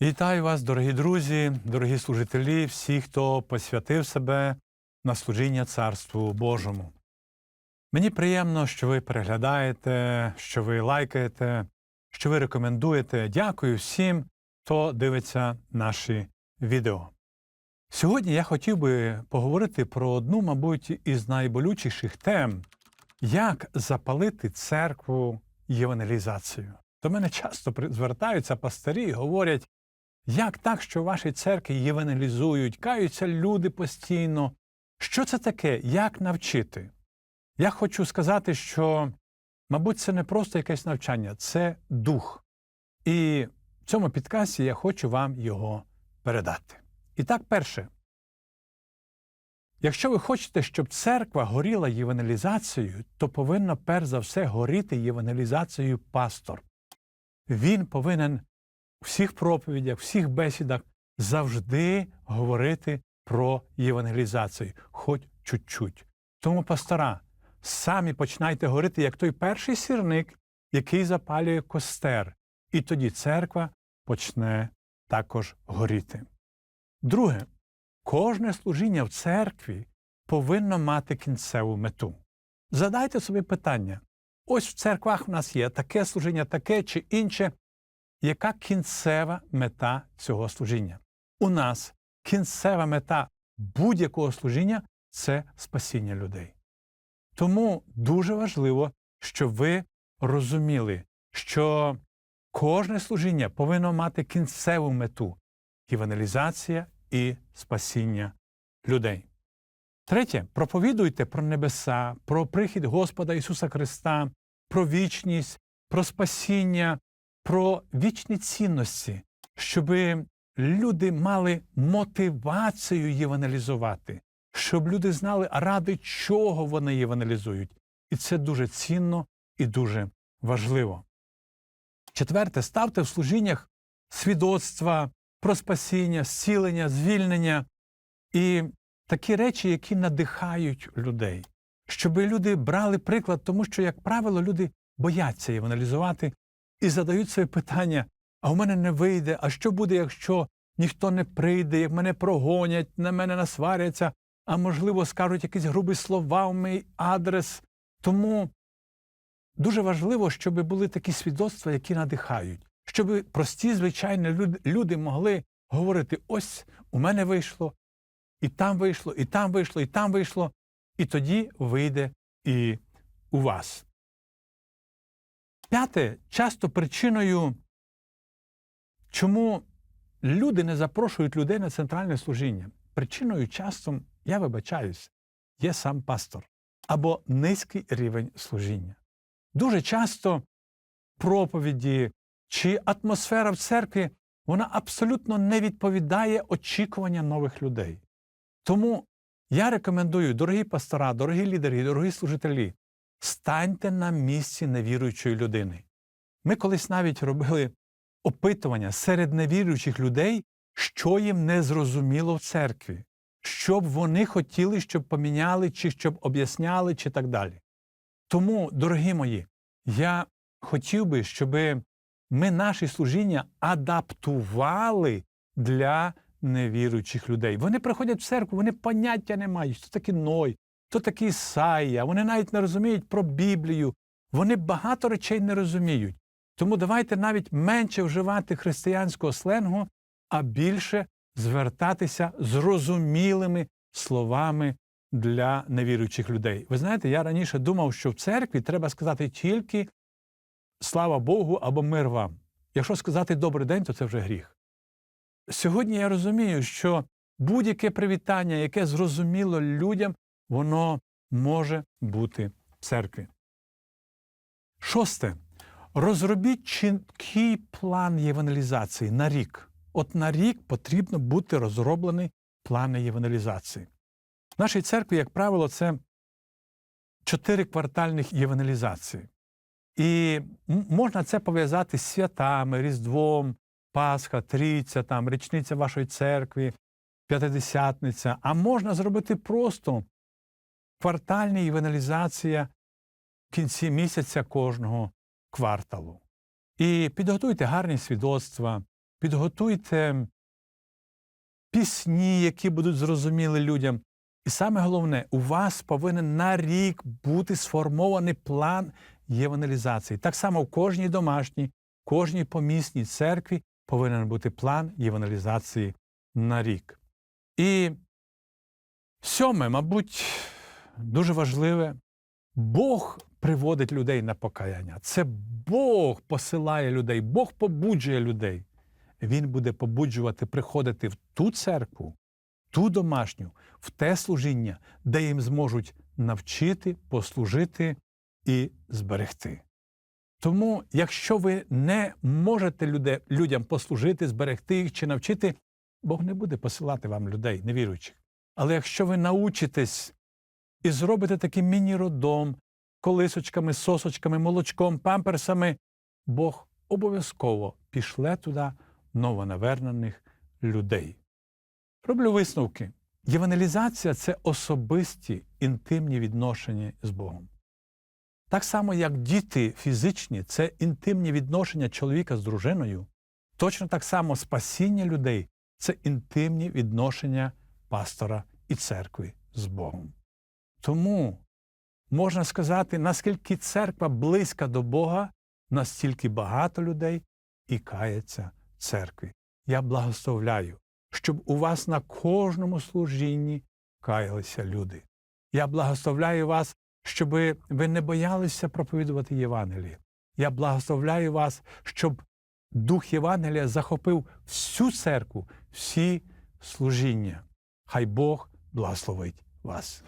Вітаю вас, дорогі друзі, дорогі служителі, всі, хто посвятив себе на служіння Царству Божому. Мені приємно, що ви переглядаєте, що ви лайкаєте, що ви рекомендуєте. Дякую всім, хто дивиться наші відео. Сьогодні я хотів би поговорити про одну, мабуть, із найболючіших тем, як запалити церкву євангелізацію. До мене часто звертаються пастирі і говорять, як так, що в вашій церкві євангелізують, каються люди постійно. Що це таке? Як навчити? Я хочу сказати, що, мабуть, це не просто якесь навчання, це дух. І в цьому підкасті я хочу вам його передати. І так, перше. Якщо ви хочете, щоб церква горіла євангелізацією, то повинна перш за все горіти євангелізацією пастор. Він повинен всіх проповідях, всіх бесідах завжди говорити про євангелізацію, хоч чуть-чуть. Тому пастора, самі починайте говорити, як той перший сірник, який запалює костер, і тоді церква почне також горіти. Друге, кожне служіння в церкві повинно мати кінцеву мету. Задайте собі питання: ось в церквах в нас є таке служіння, таке чи інше. Яка кінцева мета цього служіння? У нас кінцева мета будь-якого служіння це спасіння людей. Тому дуже важливо, щоб ви розуміли, що кожне служіння повинно мати кінцеву мету євангелізація і спасіння людей. Третє, проповідуйте про небеса, про прихід Господа Ісуса Христа, про вічність, про спасіння, про вічні цінності, щоб люди мали мотивацію євангелізувати, щоб люди знали, ради чого вони євангелізують. І це дуже цінно і дуже важливо. Четверте, ставте в служіннях свідоцтва про спасіння, зцілення, звільнення і такі речі, які надихають людей, щоб люди брали приклад, тому що, як правило, люди бояться євангелізувати і задають собі питання: а у мене не вийде, а що буде, якщо ніхто не прийде, як мене прогонять, на мене насваряться, а можливо, скажуть якісь грубі слова в мій адрес. Тому дуже важливо, щоб були такі свідоцтва, які надихають, щоб прості, звичайні люди могли говорити: ось у мене вийшло, і там вийшло, і там вийшло, і там вийшло, і тоді вийде і у вас. П'яте, часто причиною, чому люди не запрошують людей на центральне служіння. Причиною часом, я вибачаюсь, є сам пастор або низький рівень служіння. Дуже часто проповіді чи атмосфера в церкві вона абсолютно не відповідає очікуванням нових людей. Тому я рекомендую, дорогі пастора, дорогі лідери, дорогі служителі, станьте на місці невіруючої людини. Ми колись навіть робили опитування серед невіруючих людей, що їм не зрозуміло в церкві, що б вони хотіли, щоб поміняли, чи щоб об'ясняли, чи так далі. Тому, дорогі мої, я хотів би, щоб ми наші служіння адаптували для невіруючих людей. Вони приходять в церкву, вони поняття не мають, хто такий Ной, хто такий Ісаїя, вони навіть не розуміють про Біблію, вони багато речей не розуміють. Тому давайте навіть менше вживати християнського сленгу, а більше звертатися зрозумілими словами для невіруючих людей. Ви знаєте, я раніше думав, що в церкві треба сказати тільки слава Богу або мир вам. Якщо сказати добрий день, то це вже гріх. Сьогодні я розумію, що будь-яке привітання, яке зрозуміло людям, воно може бути в церкві. Шосте. Розробіть чіткий план євангелізації на рік. От на рік потрібно бути розроблений план євангелізації. В нашій церкві, як правило, це чотири квартальних євангелізації. І можна це пов'язати з святами, Різдвом, Пасха, Трійця, там, річниця вашої церкви, П'ятидесятниця. А можна зробити просто квартальна євангелізація в кінці місяця кожного кварталу. І підготуйте гарні свідоцтва, підготуйте пісні, які будуть зрозуміли людям. І саме головне, у вас повинен на рік бути сформований план євангелізації. Так само в кожній домашній, кожній помісній церкві повинен бути план євангелізації на рік. І сьоме, мабуть, дуже важливе, Бог приводить людей на покаяння. Це Бог посилає людей, Бог побуджує людей. Він буде побуджувати приходити в ту церкву, ту домашню, в те служіння, де їм зможуть навчити, послужити і зберегти. Тому, якщо ви не можете людям послужити, зберегти їх чи навчити, Бог не буде посилати вам людей, невіруючих. Але якщо ви научитесь і зробите таким міні-родом, колисочками, сосочками, молочком, памперсами, Бог обов'язково пішле туди новонавернених людей. Роблю висновки. Євангелізація це особисті інтимні відношення з Богом. Так само, як діти фізичні це інтимні відношення чоловіка з дружиною, точно так само спасіння людей це інтимні відношення пастора і церкви з Богом. Тому можна сказати, наскільки церква близька до Бога, настільки багато людей і кається церкві. Я благословляю, щоб у вас на кожному служінні каялися люди. Я благословляю вас, щоб ви не боялися проповідувати Євангеліє. Я благословляю вас, щоб Дух Євангелія захопив всю церкву, всі служіння. Хай Бог благословить вас.